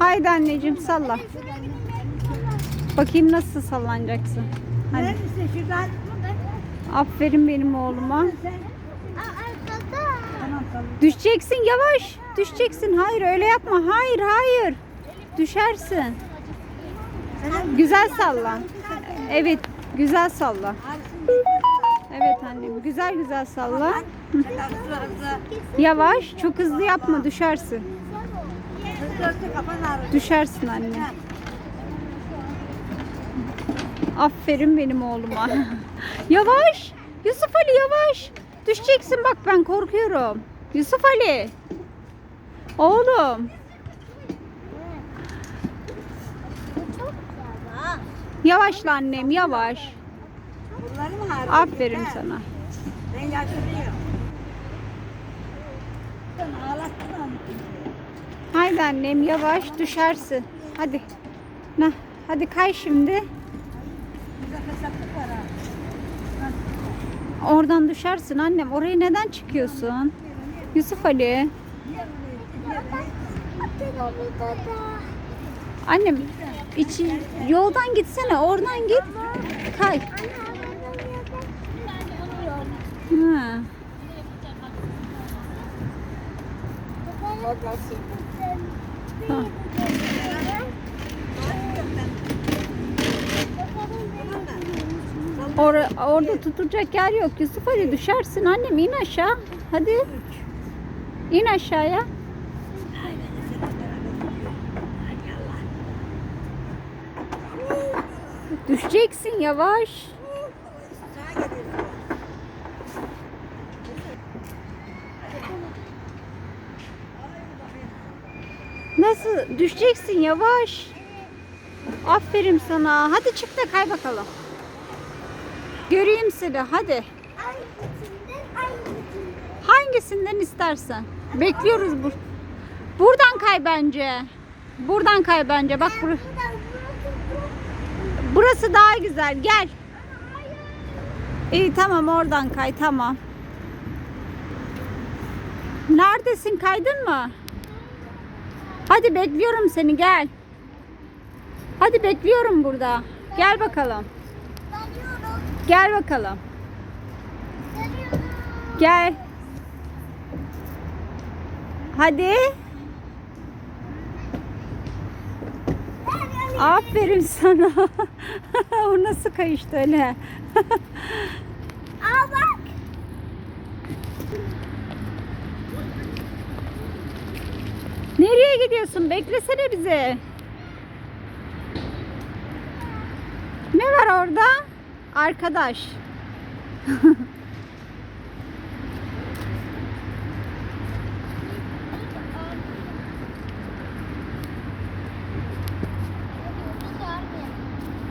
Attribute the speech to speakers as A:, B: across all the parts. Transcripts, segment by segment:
A: Haydi anneciğim salla. Bakayım nasıl sallanacaksın. Hadi. Aferin benim oğluma. Düşeceksin yavaş. Düşeceksin. Hayır öyle yapma. Hayır hayır. Düşersin. Güzel salla. Evet güzel salla. Evet annem güzel güzel salla. Yavaş çok hızlı yapma düşersin.
B: Hızlı hızlı kafan ağrıyor.
A: Düşersin anne. Aferin benim oğluma. yavaş. Yusuf Ali yavaş. Düşeceksin bak ben korkuyorum. Yusuf Ali. Oğlum. Yavaşla annem yavaş. Aferin sana.
B: Ben yaşlanıyorum.
A: Haydi annem yavaş düşersin. Hadi. Nah, hadi kay şimdi. Oradan düşersin annem. Oraya neden çıkıyorsun? Yusuf Ali. Annem içi yoldan gitsene. Oradan git. Kay. Ha. Tamam. Or orada tutulacak yer yok. Yusuf Ali düşersin annem in aşağı. Hadi. İn aşağıya. Düşeceksin yavaş. Nasıl? Düşeceksin yavaş. Aferin sana. Hadi çık da kay bakalım. Göreyim seni. Hadi. Hangisinden istersen. Bekliyoruz bu. Buradan kay bence. Buradan kay bence. Bak bur burası daha güzel. Gel. İyi tamam oradan kay tamam. Neredesin kaydın mı? Hadi bekliyorum seni gel. Hadi bekliyorum burada. Gel bakalım. Gel bakalım. Gel. Hadi. Aferin sana. o nasıl kayıştı öyle?
B: Aa bak.
A: Nereye gidiyorsun? Beklesene bizi. Ne var orada? Arkadaş.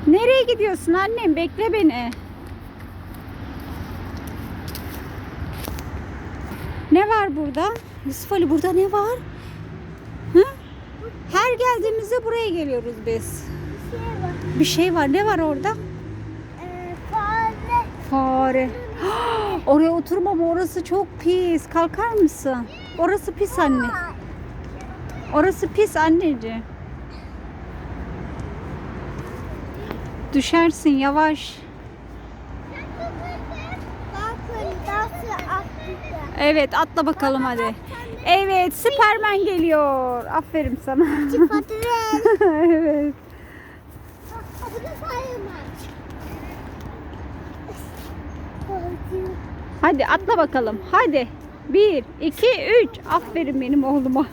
A: Nereye gidiyorsun annem? Bekle beni. Ne var burada? Yusuf Ali burada ne var? Her geldiğimizde buraya geliyoruz biz. Bir şey var. Ne var orada? Fare. Oraya oturmam. Orası çok pis. Kalkar mısın? Orası pis anne. Orası pis anneciğim. Düşersin yavaş. Evet atla bakalım hadi. Evet Süpermen geliyor. Aferin sana. evet. Hadi atla bakalım. Hadi. Bir, iki, üç. Aferin benim oğluma.